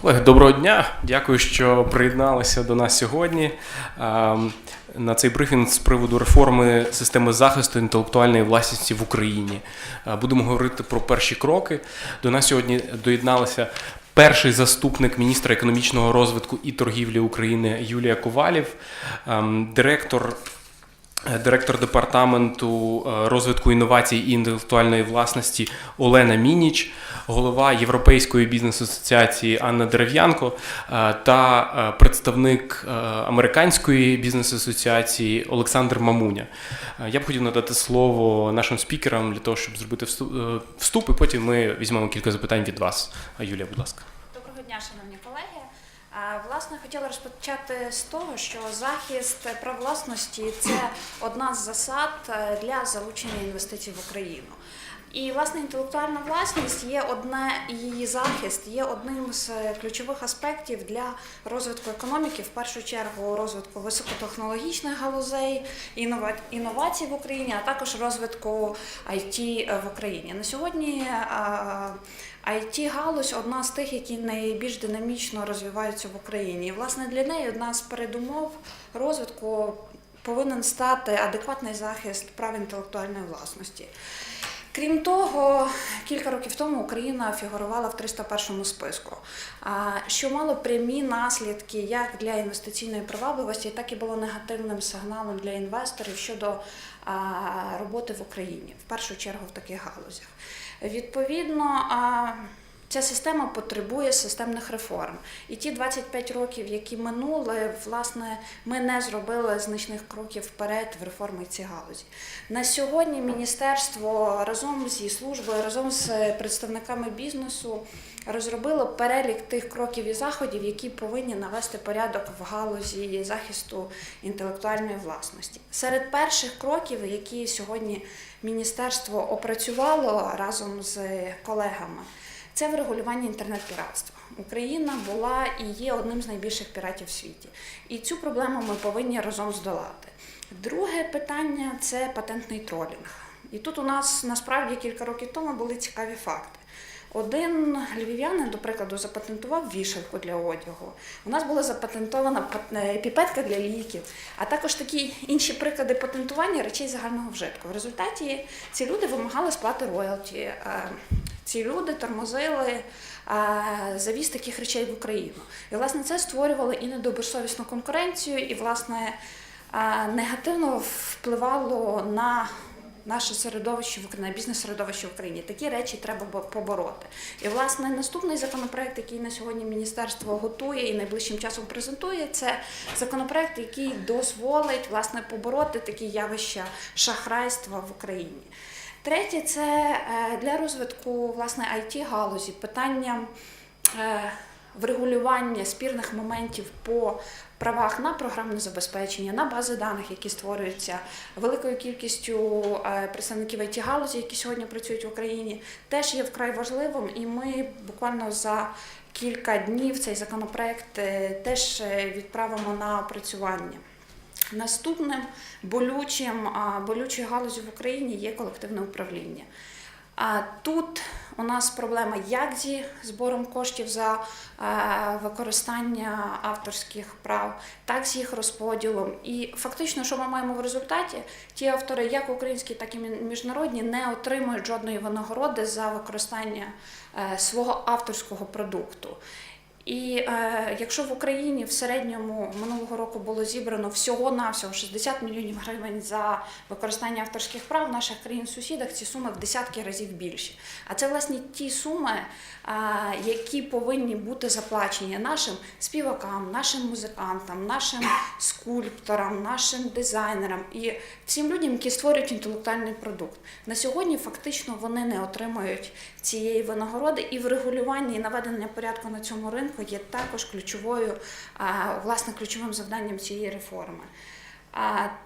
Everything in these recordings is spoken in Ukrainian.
Колеги, доброго дня. Дякую, що приєдналися до нас сьогодні ем, на цей брифінг з приводу реформи системи захисту інтелектуальної власності в Україні. Е, Будемо говорити про перші кроки. До нас сьогодні доєдналася перший заступник міністра економічного розвитку і торгівлі України Юлія Ковалів, ем, директор Директор департаменту е, розвитку інновацій і інтелектуальної власності Олена Мініч, голова Європейської бізнес-асоціації Анна Дерев'янко е, та е, представник е, американської бізнес-асоціації Олександр Мамуня. Е, Я б хотів надати слово нашим спікерам для того, щоб зробити вступ, е, і потім ми візьмемо кілька запитань від вас. Е, Юлія, будь ласка. Доброго дня, шановні колеги. Е, Власне, хотіла розпочати з того, що захист прав власності це одна з засад е, для залучення інвестицій в Україну. І власне інтелектуальна власність є одне її захист, є одним з е, ключових аспектів для розвитку економіки, в першу чергу розвитку високотехнологічних галузей, інновацій в Україні, а також розвитку IT в Україні. На сьогодні it галузь одна з тих, які найбільш динамічно розвиваються в Україні. І власне для неї одна з передумов розвитку повинен стати адекватний захист прав інтелектуальної власності. Крім того, кілька років тому Україна фігурувала в 301 списку, що мало прямі наслідки як для інвестиційної привабливості, так і було негативним сигналом для інвесторів щодо роботи в Україні, в першу чергу в таких галузях. Відповідно, Ця система потребує системних реформ. І ті 25 років, які минули, власне, ми не зробили значних кроків вперед в реформі ці галузі. На сьогодні міністерство разом зі службою, разом з представниками бізнесу розробило перелік тих кроків і заходів, які повинні навести порядок в галузі захисту інтелектуальної власності. Серед перших кроків, які сьогодні міністерство опрацювало разом з колегами. Це врегулювання інтернет-піратства. Україна була і є одним з найбільших піратів в світі. І цю проблему ми повинні разом здолати. Друге питання це патентний тролінг. І тут у нас насправді кілька років тому були цікаві факти. Один львів'янин, до прикладу, запатентував вішалку для одягу. У нас була запатентована пат- е, піпетка для ліків, а також такі інші приклади патентування речей загального вжитку. В результаті ці люди вимагали сплати роялті. е, Ці люди тормозили е, завіз таких речей в Україну. І власне це створювало і недобросовісну конкуренцію, і власне негативно впливало на наше середовище в Україні, бізнес-середовище в Україні. Такі речі треба побороти. І власне наступний законопроект, який на сьогодні міністерство готує і найближчим часом презентує, це законопроект, який дозволить власне побороти такі явища шахрайства в Україні. Третє це е, для розвитку власне it галузі питання е, врегулювання спірних моментів по правах на програмне забезпечення, на бази даних, які створюються великою кількістю е, представників it галузі, які сьогодні працюють в Україні, теж є вкрай важливим, і ми буквально за кілька днів цей законопроект е, теж е, відправимо на опрацювання. Наступним болючим, болючою галузю в Україні є колективне управління. А тут у нас проблема як зі збором коштів за е, використання авторських прав, так з їх розподілом. І фактично, що ми маємо в результаті, ті автори, як українські, так і мі- міжнародні, не отримують жодної винагороди за використання е, свого авторського продукту. І е, якщо в Україні в середньому минулого року було зібрано всього-навсього 60 мільйонів гривень за використання авторських прав в наших країн-сусідах, ці суми в десятки разів більші. А це власне ті суми, е, які повинні бути заплачені нашим співакам, нашим музикантам, нашим скульпторам, нашим дизайнерам і всім людям, які створюють інтелектуальний продукт. На сьогодні фактично вони не отримують цієї винагороди, і врегулювання і наведення порядку на цьому ринку є також ключовою, власне, ключовим завданням цієї реформи.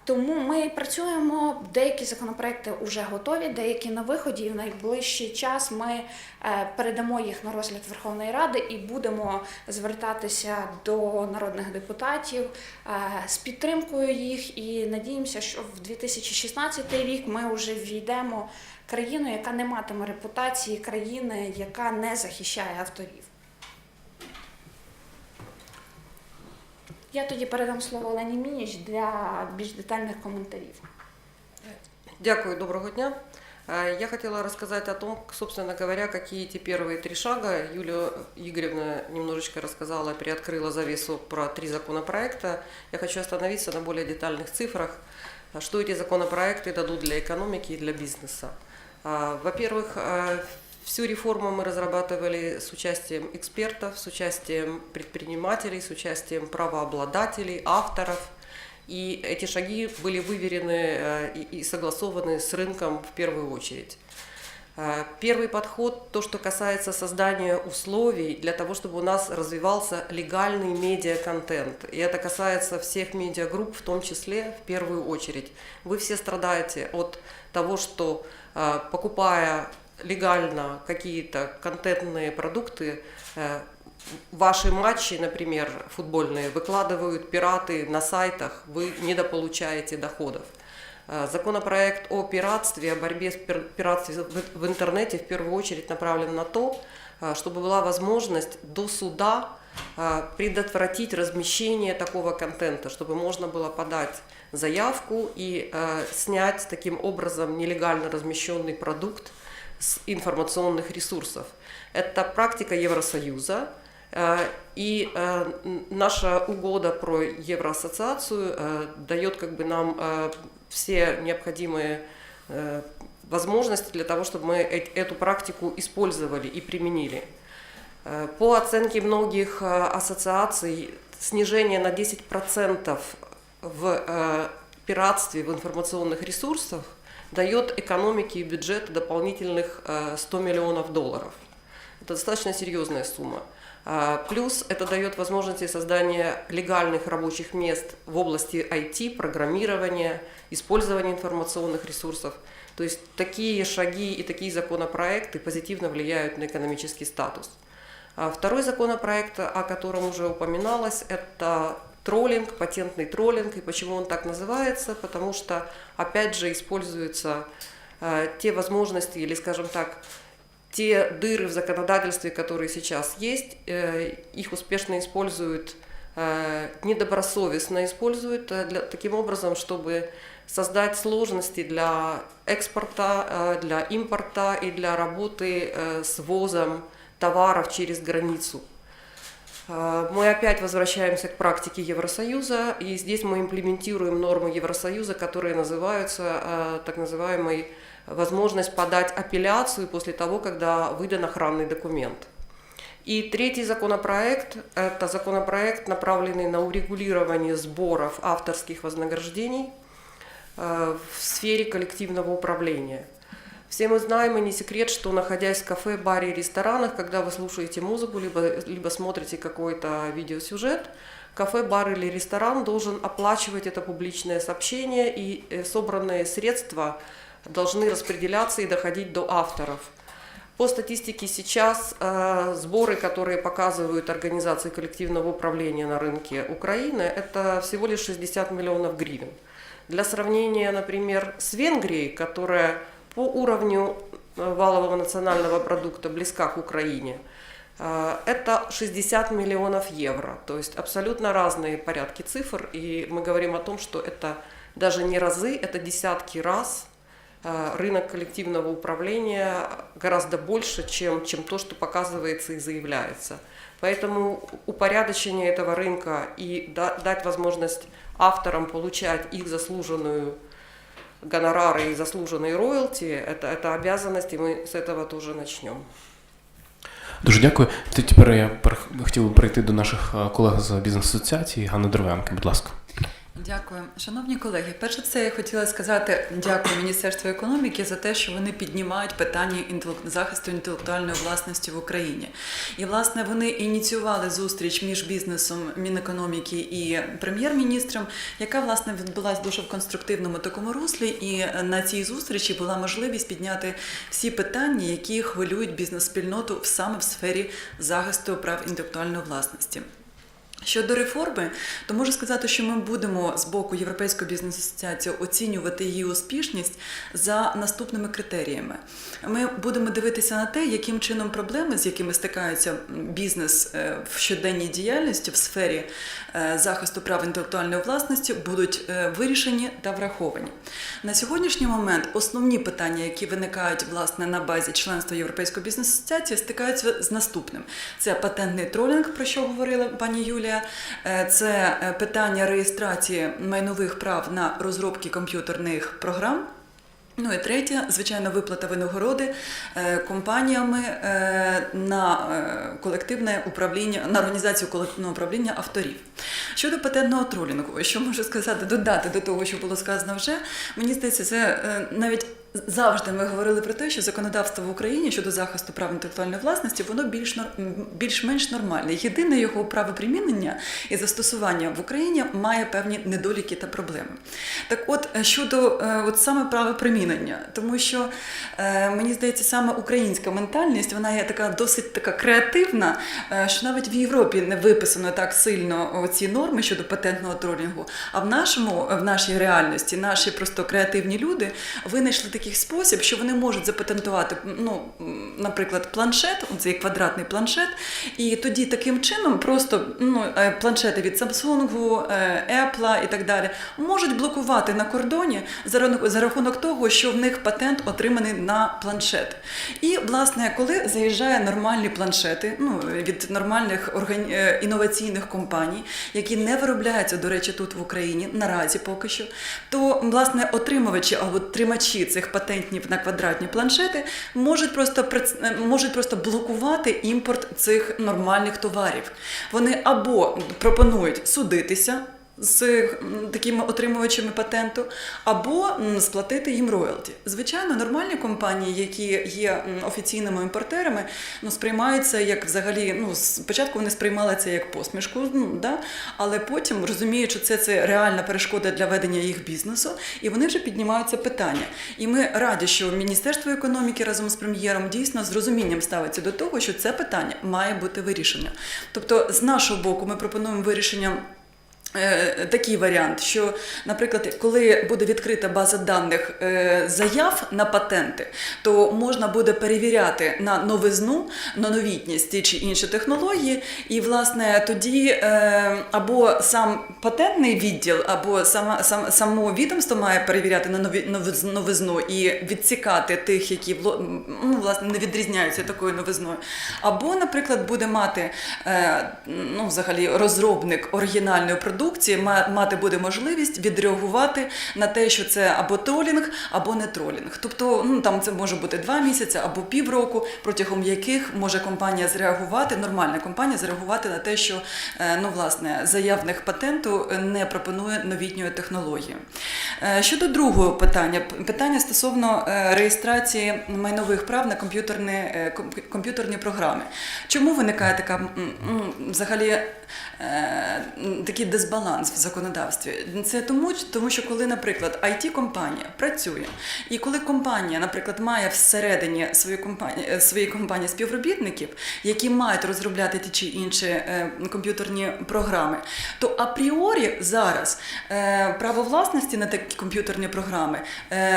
Тому ми працюємо. Деякі законопроекти вже готові, деякі на виході. І в найближчий час ми е, передамо їх на розгляд Верховної Ради і будемо звертатися до народних депутатів е, з підтримкою їх. І надіємося, що в 2016 рік ми вже ввійдемо країну, яка не матиме репутації країни, яка не захищає авторів. Я тоді передам слово Олені Мініч для більш детальних коментарів. Дякую, доброго дня. Э, Я хотела рассказать о том, собственно говоря, какие эти первые три шага. Юлия Игоревна немножечко рассказала, приоткрыла завесу про три законопроекта. Я хочу остановиться на более детальных цифрах, а что эти законопроекты дадут для экономики и для бизнеса. А, Во-первых, э, всю реформу мы разрабатывали с участием экспертов, с участием предпринимателей, с участием правообладателей, авторов – и эти шаги были выверены э, и согласованы с рынком в первую очередь. Э, Первый подход, то, что касается создания условий для того, чтобы у нас развивался легальный медиа-контент. И это касается всех медиагрупп, в том числе в первую очередь. Вы все страдаете от того, что покупая легально какие-то контентные продукты, э, ваши матчи, например, футбольные, выкладывают пираты на сайтах, вы недополучаете доходов. Э, Законопроект о пиратстве, о борьбе с пир- пиратством в- интернете в первую очередь направлен на то, э, чтобы была возможность до суда э, предотвратить размещение такого контента, чтобы можно было подать заявку и э, снять таким образом нелегально размещенный продукт с информационных ресурсов. Это практика Евросоюза. э, И э, наша угода про Евроассоциацию э, дает как бы нам все необходимые возможности для того, чтобы мы эту практику использовали и применили. По оценке многих ассоциаций, снижение на 10% в э, пиратстве в информационных ресурсах дает экономике и бюджету дополнительных э, 100 миллионов долларов. Это достаточно серьезная сумма. А, Плюс это дает возможности создания легальных рабочих мест в области IT, программирования, использования информационных ресурсов. То есть такие шаги и такие законопроекты позитивно влияют на экономический статус. А Второй законопроект, о котором уже упоминалось, это троллинг, патентный троллинг. И почему он так называется? Потому что, опять же, используются э, те возможности или, скажем так, те дыры в законодательстве, которые сейчас есть, э, их успешно используют, э, недобросовестно используют для, таким образом, чтобы создать сложности для экспорта, для импорта и для работы с ввозом товаров через границу. Э, Мы опять возвращаемся к практике Евросоюза, и здесь мы имплементируем нормы Евросоюза, которые называются э, так называемой возможность подать апелляцию после того, когда выдан охранный документ. И третий законопроект – это законопроект, направленный на урегулирование сборов авторских вознаграждений э, в сфере коллективного управления. Все мы знаем, и не секрет, что находясь в кафе, баре ресторанах, когда вы слушаете музыку, либо, либо смотрите какой-то видеосюжет, кафе, бар или ресторан должен оплачивать это публичное сообщение, и э, собранные средства должны распределяться и доходить до авторов. По статистике сейчас э, сборы, которые показывают организации коллективного управления на рынке Украины, это всего лишь 60 миллионов гривен. Для сравнения, например, с Венгрией, которая по уровню э, валового национального продукта близка к Украине, э, это 60 миллионов евро. То есть абсолютно разные порядки цифр. И мы говорим о том, что это даже не разы, это десятки раз э, рынок коллективного управления гораздо больше, чем, чем то, что показывается и заявляется. Поэтому упорядочение этого рынка и да- дать возможность авторам получать их заслуженную гонорары и заслуженные роялти, это, это обязанность, и мы с этого тоже начнем. Дуже дякую. Т- Тепер я перех- хотів би перейти до наших е, колег з бізнес-асоціації. Ганна Дерев'янка, будь ласка. Дякую, шановні колеги. Перше, це я хотіла сказати дякую Міністерству економіки за те, що вони піднімають питання захисту інтелектуальної власності в Україні. І власне вони ініціювали зустріч між бізнесом, Мінекономіки і прем'єр-міністром, яка власне відбулася дуже в конструктивному такому руслі. І на цій зустрічі була можливість підняти всі питання, які хвилюють бізнес-спільноту саме в сфері захисту прав інтелектуальної власності. Щодо реформи, то можу сказати, що ми будемо з боку Європейської бізнес-асоціації оцінювати її успішність за наступними критеріями. Ми будемо дивитися на те, яким чином проблеми, з якими стикається бізнес е, в щоденній діяльності в сфері е, захисту прав інтелектуальної власності, будуть е, вирішені та враховані. На сьогоднішній момент основні питання, які виникають власне на базі членства Європейської бізнес-асоціації, стикаються з наступним: це патентний тролінг, про що говорила пані Юлія. Е, Це е, питання реєстрації майнових прав на розробки комп'ютерних програм. Ну і третє, звичайно, виплата винагороди е, компаніями на колективне управління, на організацію колективного управління авторів. Щодо патентного тролінгу, що можу сказати, додати до того, що було сказано вже, мені здається, це навіть завжди ми говорили про те, що законодавство в Україні щодо захисту прав інтелектуальної власності, воно більш більш-менш нормальне. Єдине його правопримінення і застосування в Україні має певні недоліки та проблеми. Так от е, щодо е, от саме правопримінення, тому що е, мені здається, саме українська ментальність вона є така досить така креативна, що навіть в Європі не виписано так сильно ці норми щодо патентного тролінгу. А в нашому, в нашій реальності, наші просто креативні люди винайшли такий спосіб, що вони можуть запатентувати, ну, наприклад, планшет, цей квадратний планшет, і тоді таким чином просто ну, е, планшети від Samsung, е, Apple і так далі можуть блокувати на кордоні за рахунок, за рахунок того, що в них патент отриманий на планшет. І, власне, коли заїжджає нормальні планшети, ну, від нормальних органі... е, інноваційних компаній, які не виробляються, до речі, тут в Україні наразі поки що, то власне отримувачі або тримачі цих патентів на квадратні планшети можуть просто можуть просто блокувати імпорт цих нормальних товарів. Вони або пропонують судитися. З такими отримувачами патенту, або сплатити їм роялті. Звичайно, нормальні компанії, які є офіційними імпортерами, ну сприймаються як взагалі. Ну спочатку вони сприймали це як посмішку, ну да, але потім розуміють, що це, це реальна перешкода для ведення їх бізнесу, і вони вже піднімають це питання. І ми раді, що Міністерство економіки разом з прем'єром дійсно з розумінням ставиться до того, що це питання має бути вирішено. Тобто, з нашого боку, ми пропонуємо вирішення. Е, Такий варіант, що, наприклад, коли буде відкрита база даних е, заяв на патенти, то можна буде перевіряти на новизну, на новітність ті чи інші технології, і власне тоді е, або сам патентний відділ, або сама сам, само відомство має перевіряти на нові новиз- новизну і відсікати тих, які ну, власне не відрізняються такою новизною. Або, наприклад, буде мати ну, взагалі розробник оригінальної продукції, ма- мати буде можливість відреагувати на те, що це або тролінг, або не тролінг. Тобто, ну там це може бути два місяці або півроку, протягом яких може компанія зреагувати, нормальна компанія зреагувати на те, що е, ну, власне, заявник патенту не пропонує новітньої технології. Е, Щодо другого питання, питання стосовно е, реєстрації майнових прав на комп'ютерні, комп'ютерні програми. Чому виникає така взагалі м, такий дисбаланс в законодавстві? Це тому, тому що коли, наприклад, IT-компанія працює, і коли компанія, наприклад, має всередині своєї компанії, е, своєї компанії співробітників, які мають розробляти ті чи інші е, комп'ютерні програми, то апріорі зараз е, право власності на такі комп'ютерні програми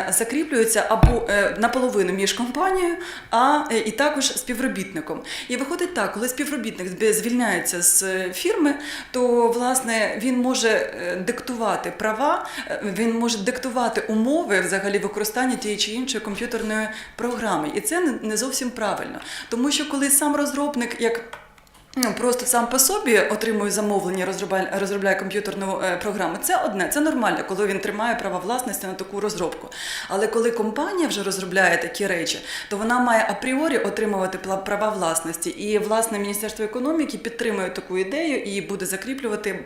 закріплюється або наполовину між компанією, а і також співробітником. І виходить так, коли співробітник звільняється з фірми, то власне він може е, диктувати права, е, він може диктувати умови взагалі використання тієї чи іншої комп'ютерної програми. І це не- зовсім правильно, тому що коли сам розробник як просто сам по собі отримує замовлення, розробляє, розробляє комп'ютерну е, програму. Це одне, це нормально, коли він тримає право власності на таку розробку. Але коли компанія вже розробляє такі речі, то вона має апріорі отримувати права власності. І власне Міністерство економіки підтримує таку ідею і буде закріплювати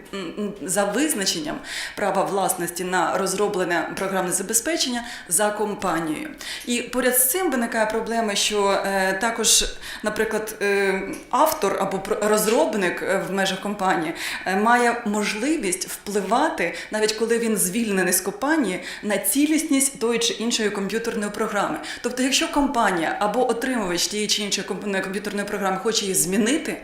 за визначенням права власності на розроблене програмне забезпечення за компанією. І поряд з цим виникає проблема, що е, також, наприклад, е, автор або про- розробник е, в межах компанії е, має можливість впливати, навіть коли він звільнений з компанії, на цілісність тої чи іншої комп'ютерної програми. Тобто, якщо компанія або отримувач тієї чи іншої комп'ютерної програми хоче її змінити.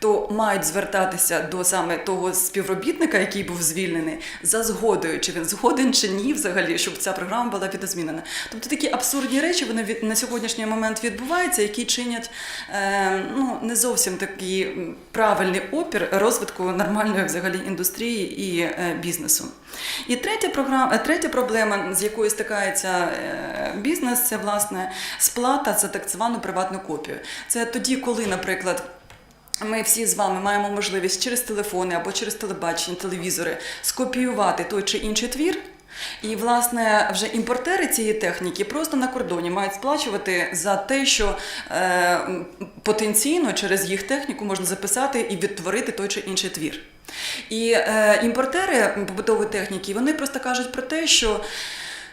То мають звертатися до саме того співробітника, який був звільнений, за згодою, чи він згоден чи ні, взагалі, щоб ця програма була відозмінена. Тобто такі абсурдні речі вони від на сьогоднішній момент відбуваються, які чинять е, ну не зовсім такий правильний опір розвитку нормальної взагалі індустрії і е, бізнесу. І третя програма, е, третя проблема, з якою стикається е, бізнес, це власне сплата за так звану приватну копію. Це тоді, коли, наприклад. Ми всі з вами маємо можливість через телефони або через телебачення, телевізори скопіювати той чи інший твір. І, власне, вже імпортери цієї техніки просто на кордоні мають сплачувати за те, що е, потенційно через їх техніку можна записати і відтворити той чи інший твір. І е, імпортери побутової техніки вони просто кажуть про те, що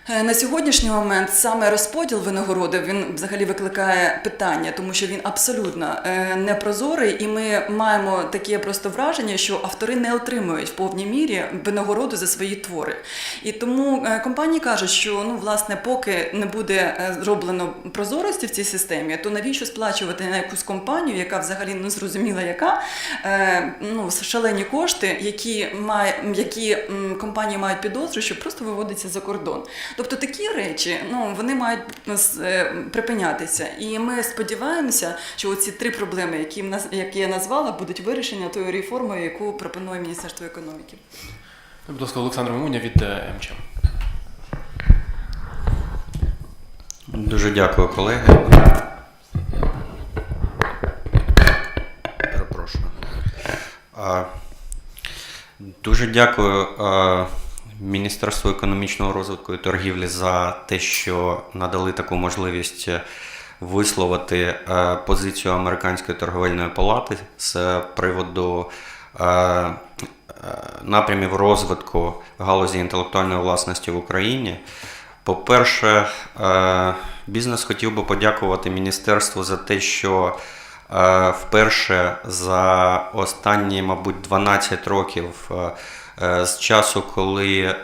На сьогоднішній момент саме розподіл винагороди він взагалі викликає питання, тому що він абсолютно е, непрозорий, і ми маємо таке просто враження, що автори не отримують в повній мірі винагороду за свої твори. І тому е, компанії кажуть, що ну власне, поки не буде е, зроблено прозорості в цій системі, то навіщо сплачувати на якусь компанію, яка взагалі не зрозуміла, яка е, ну шалені кошти, які має які компанії мають підозру, що просто виводиться за кордон. Тобто такі речі ну вони мають е, припинятися. І ми сподіваємося, що ці три проблеми, які в нас які я назвала, будуть вирішені тою реформою, яку пропонує Міністерство економіки. Будь ласка, Олександр Мамуня від е, МЧ. Дуже дякую, колеги. Перепрошую. Дуже дякую а, Міністерству економічного розвитку і торгівлі за те, що надали таку можливість висловити е, позицію Американської торговельної палати з приводу е, е, напрямів розвитку галузі інтелектуальної власності в Україні. По-перше, е, бізнес хотів би подякувати міністерству за те, що е, вперше за останні, мабуть, 12 років е, е, з часу, коли е,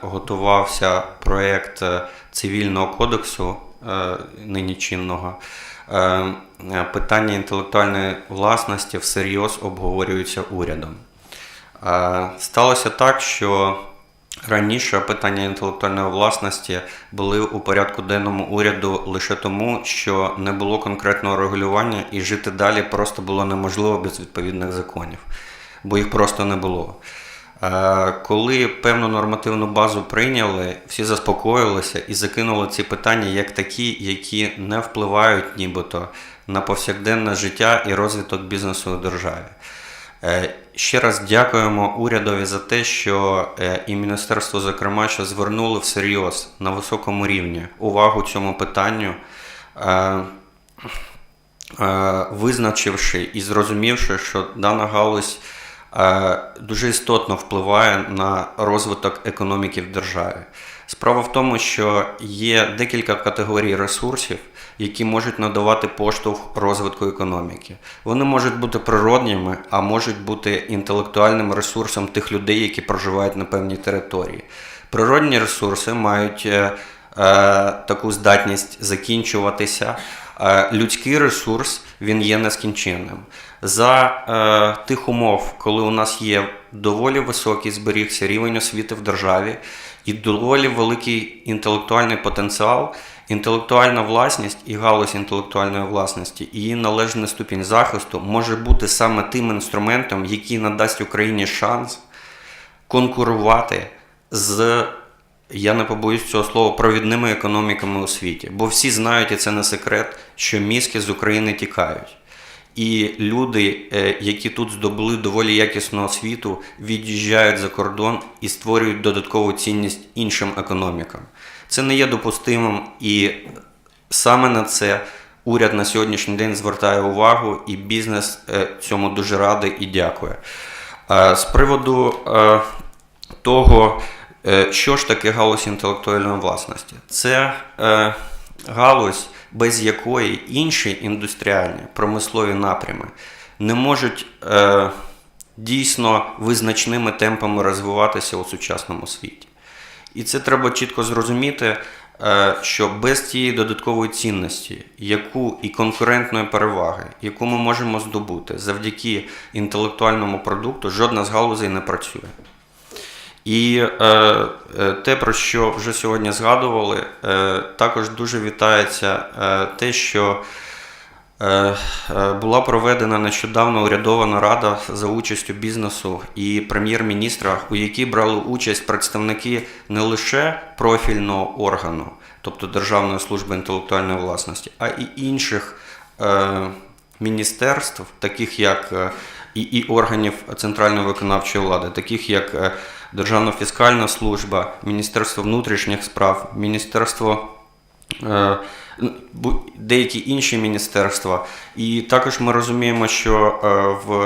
готувався проєкт е, цивільного кодексу е, нині чинного, е, е, питання інтелектуальної власності всерйоз обговорюються урядом. Е, Сталося так, що раніше питання інтелектуальної власності були у порядку денному уряду лише тому, що не було конкретного регулювання і жити далі просто було неможливо без відповідних законів, бо їх просто не було. Е, Коли певну нормативну базу прийняли, всі заспокоїлися і закинули ці питання як такі, які не впливають нібито на повсякденне життя і розвиток бізнесу у державі. Е, Ще раз дякуємо урядові за те, що е, і міністерство, зокрема, що звернули всерйоз на високому рівні увагу цьому питанню, визначивши і зрозумівши, що дана галузь дуже істотно впливає на розвиток економіки в державі. Справа в тому, що є декілька категорій ресурсів, які можуть надавати поштовх розвитку економіки. Вони можуть бути природніми, а можуть бути інтелектуальним ресурсом тих людей, які проживають на певній території. Природні ресурси мають е, е, таку здатність закінчуватися. Е, людський ресурс він є нескінченним. За е, тих умов, коли у нас є доволі високий зберігся рівень освіти в державі і доволі великий інтелектуальний потенціал, інтелектуальна власність і галузь інтелектуальної власності, і її належний ступінь захисту може бути саме тим інструментом, який надасть Україні шанс конкурувати з, я не побоюсь цього слова, провідними економіками у світі. Бо всі знають, і це не секрет, що мізки з України тікають. І люди, е, які тут здобули доволі якісну освіту, від'їжджають за кордон і створюють додаткову цінність іншим економікам. Це не є допустимим, і саме на це уряд на сьогоднішній день звертає увагу, і бізнес е, цьому дуже радий і дякує. Е, З приводу того, що ж таке галузь інтелектуальної власності, це е, галузь, без якої інші індустріальні промислові напрями не можуть е, дійсно визначними темпами розвиватися у сучасному світі. І це треба чітко зрозуміти. е, що без цієї додаткової цінності, яку і конкурентної переваги, яку ми можемо здобути завдяки інтелектуальному продукту, жодна з галузей не працює. І е, е, те, про що вже сьогодні згадували, е, також дуже вітається е, те, що е, е, була проведена нещодавно урядова нарада за участю бізнесу і прем'єр-міністра, у якій брали участь представники не лише профільного органу, тобто Державної служби інтелектуальної власності, а і інших е, міністерств, таких як е, і, і органів центральної виконавчої влади, таких як Державна фіскальна служба, Міністерство внутрішніх справ, Міністерство е, деякі інші міністерства. І також ми розуміємо, що е, в,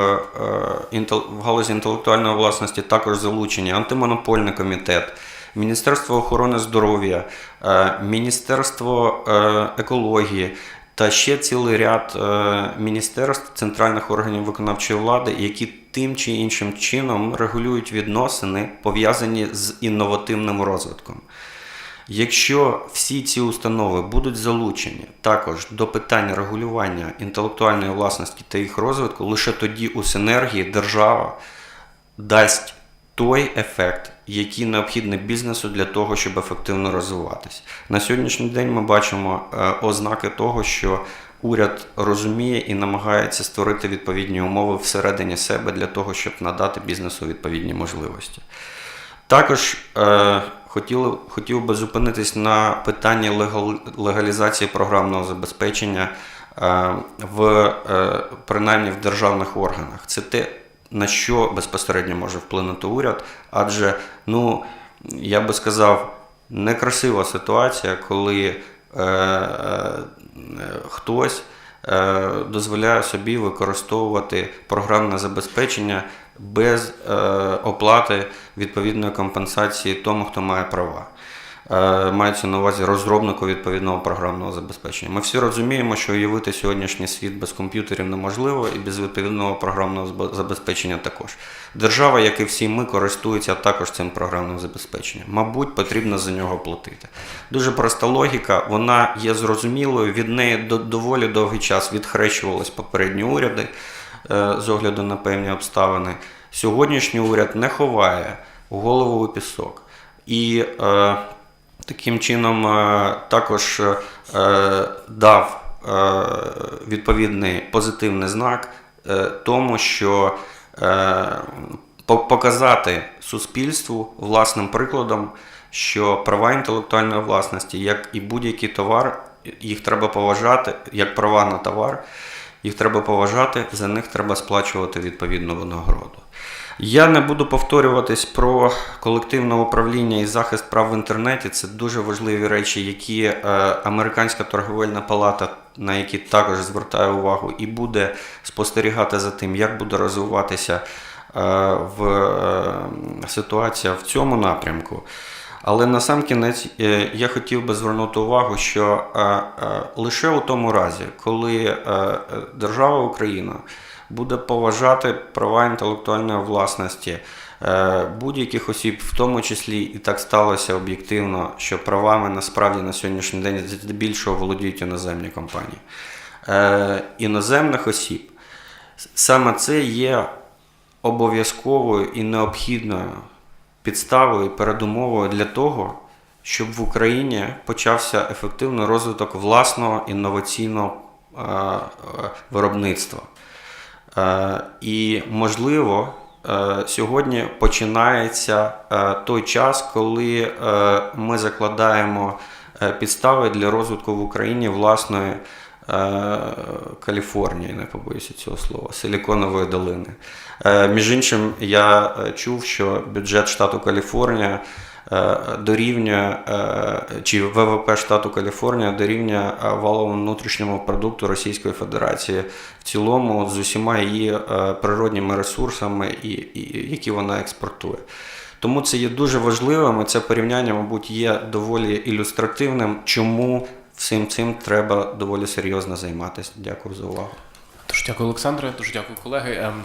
е, в галузі інтелектуальної власності також залучені антимонопольний комітет. Міністерство охорони здоров'я, Міністерство екології та ще цілий ряд е, міністерств центральних органів виконавчої влади, які тим чи іншим чином регулюють відносини, пов'язані з інновативним розвитком. Якщо всі ці установи будуть залучені також до питань регулювання інтелектуальної власності та їх розвитку, лише тоді у синергії держава дасть той ефект, який необхідний бізнесу для того, щоб ефективно розвиватись. На сьогоднішній день ми бачимо е, ознаки того, що уряд розуміє і намагається створити відповідні умови всередині себе для того, щоб надати бізнесу відповідні можливості. Також е, хотіли, хотів би зупинитись на питанні легал, легалізації програмного забезпечення е, в е, принаймні в державних органах. Це те, на що безпосередньо може вплинути уряд, адже, ну, я би сказав, некрасива ситуація, коли е, е, хтось е, дозволяє собі використовувати програмне забезпечення без е, оплати відповідної компенсації тому, хто має права. Е, Мається на увазі розробнику відповідного програмного забезпечення. Ми всі розуміємо, що уявити сьогоднішній світ без комп'ютерів неможливо і без відповідного програмного забезпечення також. Держава, як і всі ми, користується також цим програмним забезпеченням. Мабуть, потрібно за нього платити. Дуже проста логіка, вона є зрозумілою. Від неї доволі довгий час відхрещувались попередні уряди е, з огляду на певні обставини. Сьогоднішній уряд не ховає голову у пісок. І е, таким чином е, також е, дав е, відповідний позитивний знак тому, що показати суспільству власним прикладом, що права інтелектуальної власності, як і будь-який товар, їх треба поважати як права на товар, їх треба поважати, за них треба сплачувати відповідну винагороду. Я не буду повторюватись про колективне управління і захист прав в інтернеті. Це дуже важливі речі, які е, американська торговельна палата, на які також звертає увагу, і буде спостерігати за тим, як буде розвиватися е, в е, ситуація в цьому напрямку. Але на сам кінець е, я хотів би звернути увагу, що лише у тому разі, коли держава Україна буде поважати права інтелектуальної власності е, будь-яких осіб, в тому числі і так сталося об'єктивно, що правами насправді на сьогоднішній день здебільшого володіють іноземні компанії. Е, Іноземних осіб. Саме це є обов'язковою і необхідною підставою передумовою для того, щоб в Україні почався ефективний розвиток власного інноваційного е, виробництва. Е, І, можливо, е, сьогодні починається е, той час, коли ми закладаємо підстави для розвитку в Україні власної Каліфорнії, не побоюся цього слова, Силіконової долини. Між іншим, я чув, що бюджет штату Каліфорнія дорівнює е, чи ВВП штату Каліфорнія дорівнює е, валовому внутрішньому продукту Російської Федерації в цілому з усіма її е, природніми ресурсами, і, які вона експортує. Тому це є дуже важливим. і Це порівняння, мабуть, є доволі ілюстративним, чому всім цим треба доволі серйозно займатися. Дякую за увагу. Дуже дякую, Олександре, дуже дякую, колеги. Ем,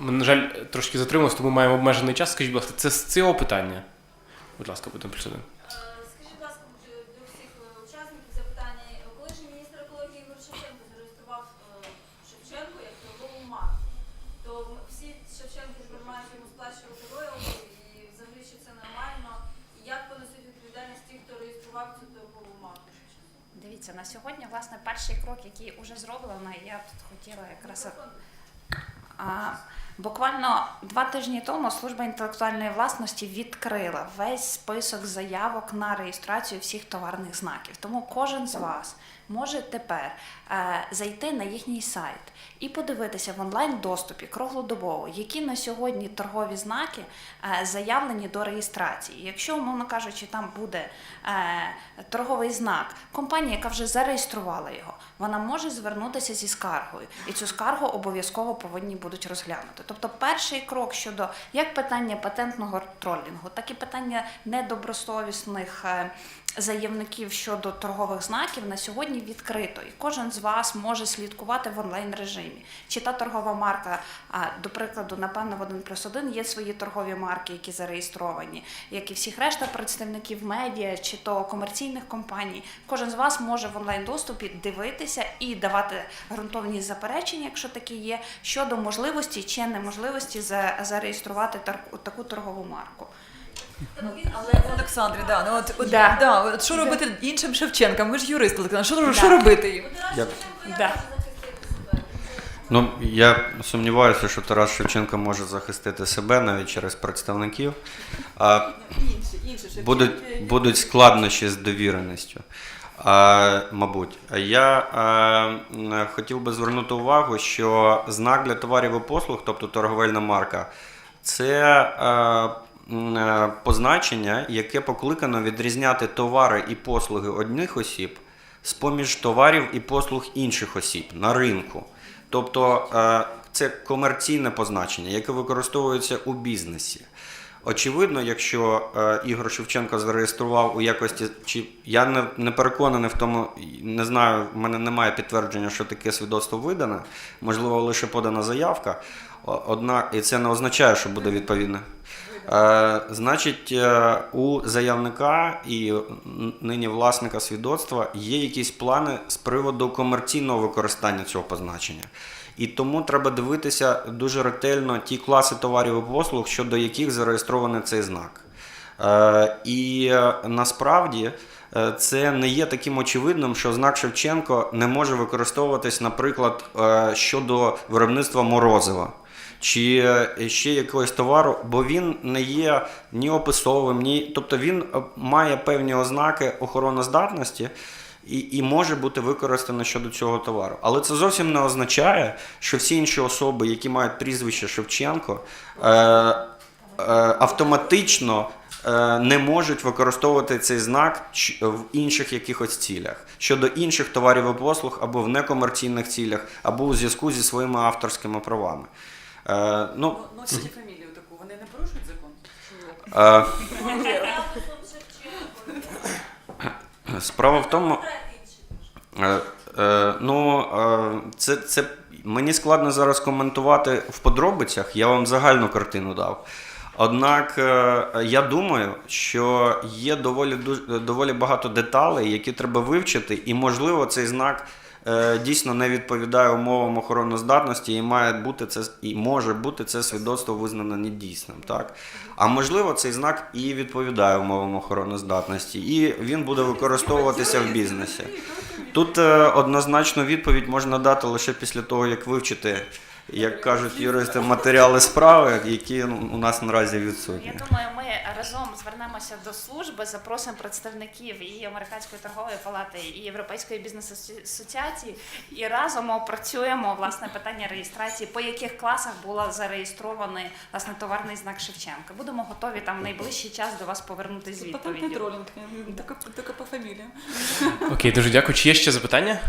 Ми, на жаль, трошки затрималися, тому маємо обмежений час. Скажіть, будь ласка, це з цього питання? Будь ласка, будемо плюс. Е, скажіть, будь ласка, до всіх е, учасників запитання, е, коли ж міністр екології Ігор зареєстрував Шевченко як торгову марку, то всі Шевченки сплачувати роялті і взагалі що це нормально. Як понесуть відповідальність ті, хто реєстрував цю торгову марку? Дивіться, на сьогодні, власне, перший крок, який вже зроблено, я тут хотіла якраз. А, буквально два тижні тому служба інтелектуальної власності відкрила весь список заявок на реєстрацію всіх товарних знаків. Тому кожен з вас може тепер е, зайти на їхній сайт і подивитися в онлайн доступі круглодобово, які на сьогодні торгові знаки е, заявлені до реєстрації. Якщо, умовно кажучи, там буде е, торговий знак компанії, яка вже зареєструвала його, вона може звернутися зі скаргою, і цю скаргу обов'язково повинні будуть розглянути. Тобто, перший крок щодо як питання патентного тролінгу, так і питання недобросовісних. Заявників щодо торгових знаків на сьогодні відкрито, і кожен з вас може слідкувати в онлайн режимі. Чи та торгова марка, до прикладу, напевно, в 1 плюс 1 є свої торгові марки, які зареєстровані, як і всіх решта представників медіа чи то комерційних компаній. Кожен з вас може в онлайн доступі дивитися і давати ґрунтовні заперечення, якщо такі є, щодо можливості чи неможливості зареєструвати таку торгову марку. Але Олександрі, да, ну от, от, Да. да. от що робити іншим Шевченкам? Ви ж юрист, Олександр, що, Да. що робити їм? Я, Да. ну, я сумніваюся, що Тарас Шевченко може захистити себе навіть через представників. А, будуть, будуть складнощі з довіреністю. А, мабуть, я е, м, хотів би звернути увагу, що знак для товарів і послуг, тобто торговельна марка, це е, позначення, яке покликано відрізняти товари і послуги одних осіб з поміж товарів і послуг інших осіб на ринку. Тобто е, це комерційне позначення, яке використовується у бізнесі. Очевидно, якщо е, Ігор Шевченко зареєстрував у якості, чи я не, не переконаний в тому, не знаю, в мене немає підтвердження, що таке свідоцтво видане, можливо, лише подана заявка. Однак, і це не означає, що буде відповідне. Е, значить, е, у заявника і нині власника свідоцтва є якісь плани з приводу комерційного використання цього позначення. І тому треба дивитися дуже ретельно ті класи товарів і послуг, щодо яких зареєстрований цей знак. Е, і насправді це не є таким очевидним, що знак Шевченко не може використовуватись, наприклад, щодо виробництва морозива. Чи е, ще якогось товару, бо він не є ні описовим, ні, тобто він е, має певні ознаки охороноздатності і, і може бути використано щодо цього товару. Але це зовсім не означає, що всі інші особи, які мають прізвище Шевченко, е, е, автоматично е, не можуть використовувати цей знак в інших якихось цілях щодо інших товарів і послуг або в некомерційних цілях, або у зв'язку зі своїми авторськими правами. Е, ну, Носять фамілію таку, вони не порушують закон? е, справа в тому. Е, е, ну, е, це, це мені складно зараз коментувати в подробицях, я вам загальну картину дав. Однак я думаю, що є доволі, доволі багато деталей, які треба вивчити, і, можливо, цей знак дійсно не відповідає умовам охороноздатності і має бути це і може бути це свідоцтво визнано недійсним. Так? А можливо, цей знак і відповідає умовам охороноздатності, і він буде використовуватися в бізнесі. Тут е, однозначно відповідь можна дати лише після того, як вивчити, як кажуть юристи, матеріали справи, які ну, у нас наразі відсутні. Я думаю, ми разом звернемося до служби, запросимо представників і Американської торгової палати, і Європейської бізнес-асоціації, і разом опрацюємо власне питання реєстрації, по яких класах було зареєстрований власне товарний знак Шевченка. Будемо готові там в найближчий час до вас повернутися з відповіддю. тролінг, така, така по фамілії. Окей, дуже дякую. Чи є ще запитання?